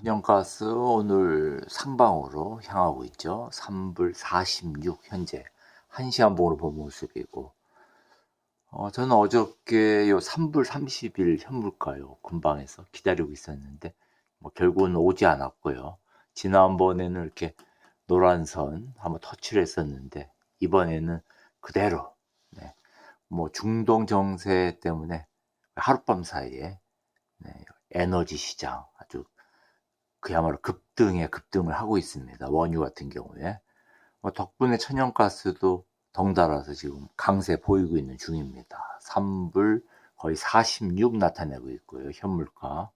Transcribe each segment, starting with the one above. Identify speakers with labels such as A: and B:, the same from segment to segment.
A: 천연가스 오늘 상방으로 향하고 있죠. 3불 46 현재 1시간 봉으로 본 모습이고 어, 저는 어저께 요 3불 30일 현물가요 금방에서 기다리고 있었는데 뭐 결국은 오지 않았고요. 지난번에는 이렇게 노란 선 한번 터치를 했었는데 이번에는 그대로 네, 뭐 중동 정세 때문에 하룻밤 사이에 네, 에너지 시장 그야말로 급등에 급등을 하고 있습니다. 원유 같은 경우에. 뭐 덕분에 천연가스도 덩달아서 지금 강세 보이고 있는 중입니다. 3불 거의 46 나타내고 있고요. 현물가.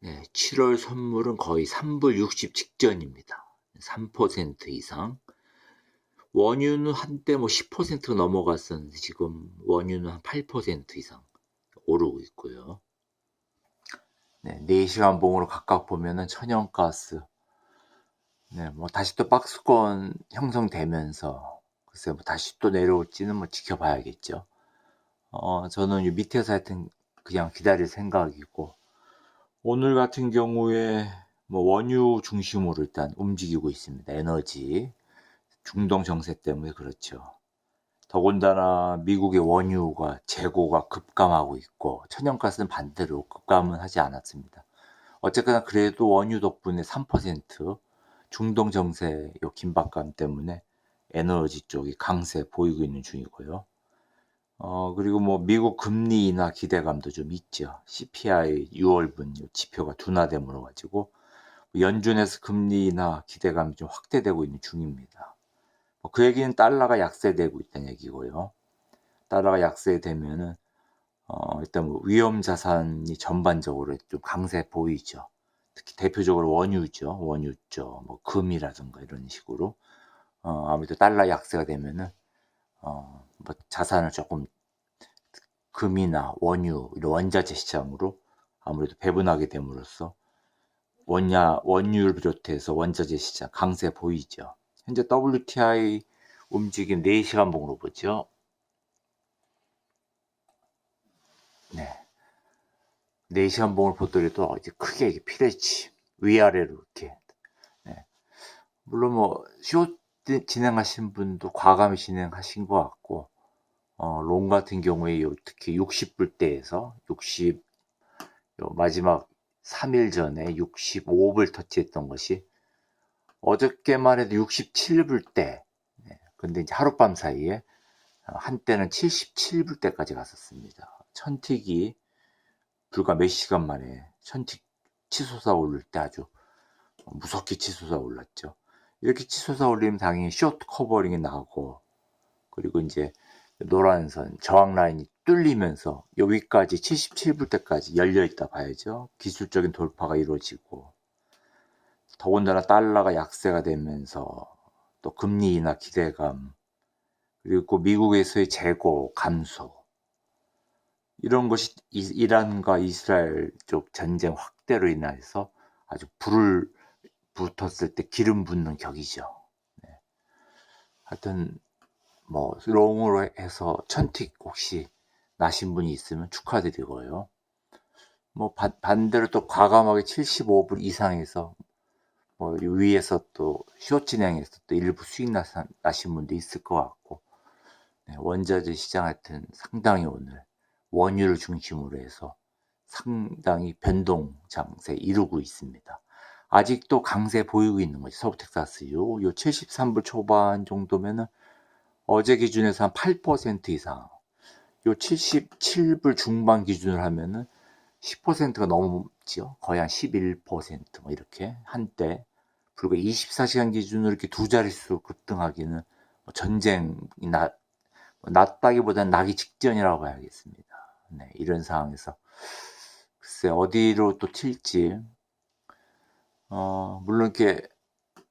A: 네, 7월 선물은 거의 3불 60 직전입니다. 3% 이상. 원유는 한때 뭐 10% 넘어갔었는데 지금 원유는 한 8% 이상 오르고 있고요. 네, 4시간 봉으로 각각 보면은 천연가스, 네, 뭐 다시 또 박스권 형성되면서 글쎄 뭐 다시 또 내려올지는 뭐 지켜봐야겠죠. 어, 저는 이 밑에서 하여튼 그냥 기다릴 생각이고 오늘 같은 경우에 뭐 원유 중심으로 일단 움직이고 있습니다. 에너지 중동 정세 때문에 그렇죠. 더군다나 미국의 원유가 재고가 급감하고 있고 천연가스는 반대로 급감은 하지 않았습니다. 어쨌거나 그래도 원유 덕분에 3% 중동 정세 요 긴박감 때문에 에너지 쪽이 강세 보이고 있는 중이고요. 어, 그리고 뭐 미국 금리 인하 기대감도 좀 있죠. CPI 6월분 지표가 둔화됨으로 가지고 연준에서 금리 인하 기대감이 좀 확대되고 있는 중입니다. 뭐그 얘기는 달러가 약세되고 있다는 얘기고요. 달러가 약세되면은 어, 일단 뭐 위험 자산이 전반적으로 좀 강세 보이죠. 특히 대표적으로 원유죠. 원유죠. 뭐 금이라든가 이런 식으로 어, 아무래도 달러 약세가 되면은 어, 뭐 자산을 조금 금이나 원유 이런 원자재 시장으로 아무래도 배분하게 됨으로써 원야 원유를 비롯해서 원자재 시장 강세 보이죠. 현재 WTI 움직임 4시간 봉으로 보죠. 네. 4시간 봉을 보더라도 이제 크게 이렇게 피레치 위아래로 이렇게. 네. 물론 뭐, 쇼 진행하신 분도 과감히 진행하신 것 같고, 어, 롱 같은 경우에 요 특히 60불대에서 60, 요 마지막 3일 전에 65불 터치했던 것이 어저께만 해도 67불대. 네. 근데 이제 하룻밤 사이에 한때는 77불대까지 갔었습니다. 천틱이 불과 몇 시간 만에 천틱 치솟아 오를 때 아주 무섭게 치솟아 올랐죠. 이렇게 치솟아 올리면 당연히 쇼트 커버링이 나고 그리고 이제 노란 선 저항 라인이 뚫리면서 여기까지 77불대까지 열려 있다 봐야죠. 기술적인 돌파가 이루어지고 더군다나 달러가 약세가 되면서 또 금리 인하 기대감 그리고 미국에서의 재고 감소 이런 것이 이란과 이스라엘 쪽 전쟁 확대로 인해서 아주 불을 붙었을 때 기름 붓는 격이죠. 네. 하여튼 뭐 롱으로 해서 천틱 혹시 나신 분이 있으면 축하드리고요. 뭐 반대로 또 과감하게 75불 이상에서 뭐 위에서 또쇼 진행해서 또 일부 수익 나신 분도 있을 것 같고 네, 원자재 시장 하여튼 상당히 오늘 원유를 중심으로 해서 상당히 변동 장세 이루고 있습니다. 아직도 강세 보이고 있는 거죠. 서부 텍사스유. 요 73불 초반 정도면은 어제 기준에서 한 8% 이상. 요 77불 중반 기준으로 하면은 10%가 넘지요. 거의 한 11%뭐 이렇게 한때 불과 24시간 기준으로 이렇게 두 자릿수 급등하기는 뭐 전쟁이 나, 낮다기보다는 나기 직전이라고 봐야겠습니다. 네, 이런 상황에서 글쎄 어디로 또 튈지 어, 물론 이렇게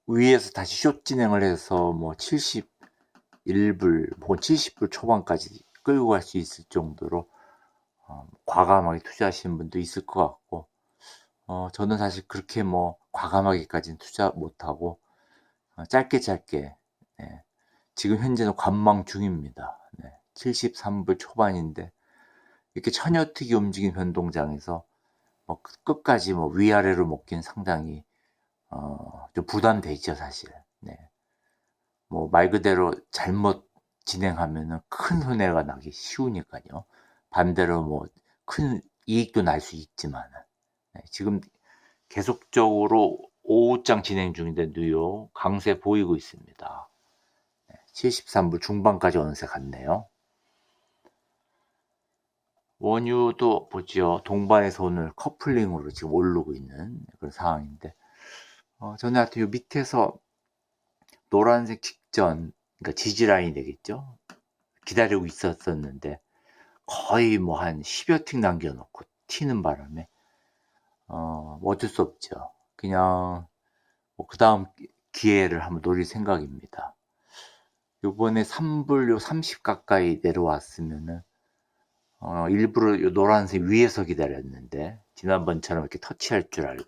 A: 위에서 다시 숏 진행을 해서 뭐 71불, 뭐 70불 초반까지 끌고 갈 수 있을 정도로 어, 과감하게 투자하시는 분도 있을 것 같고 어, 저는 사실 그렇게 뭐 과감하게까지는 투자 못하고 어, 짧게 짧게 네. 지금 현재는 관망 중입니다. 네. 73불 초반인데 이렇게 처녀특이 움직인 변동장에서 뭐 끝- 끝까지 뭐 위아래로 먹긴 상당히 어, 좀 부담되죠 사실. 네. 뭐 말 그대로 잘못 진행하면은 큰 손해가 나기 쉬우니까요. 반대로 뭐 큰 이익도 날 수 있지만 네, 지금 계속적으로 오후장 진행 중인데 뉴욕 강세 보이고 있습니다. 73불 중반까지 어느새 갔네요. 원유도 보죠. 동반에서 오늘 커플링으로 지금 오르고 있는 그런 상황인데, 어, 저는 하여튼 요 밑에서 노란색 직전, 그러니까 지지라인이 되겠죠. 기다리고 있었었는데, 거의 뭐 한 10여 틱 남겨놓고 튀는 바람에, 어, 뭐 어쩔 수 없죠. 그냥, 뭐 그 다음 기회를 한번 노릴 생각입니다. 요번에 3불 요30 가까이 내려왔으면은, 어, 일부러 요 노란색 위에서 기다렸는데, 지난번처럼 이렇게 터치할 줄 알고.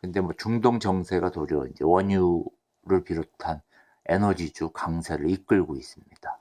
A: 근데 뭐 중동 정세가 도리어 이제 원유를 비롯한 에너지주 강세를 이끌고 있습니다.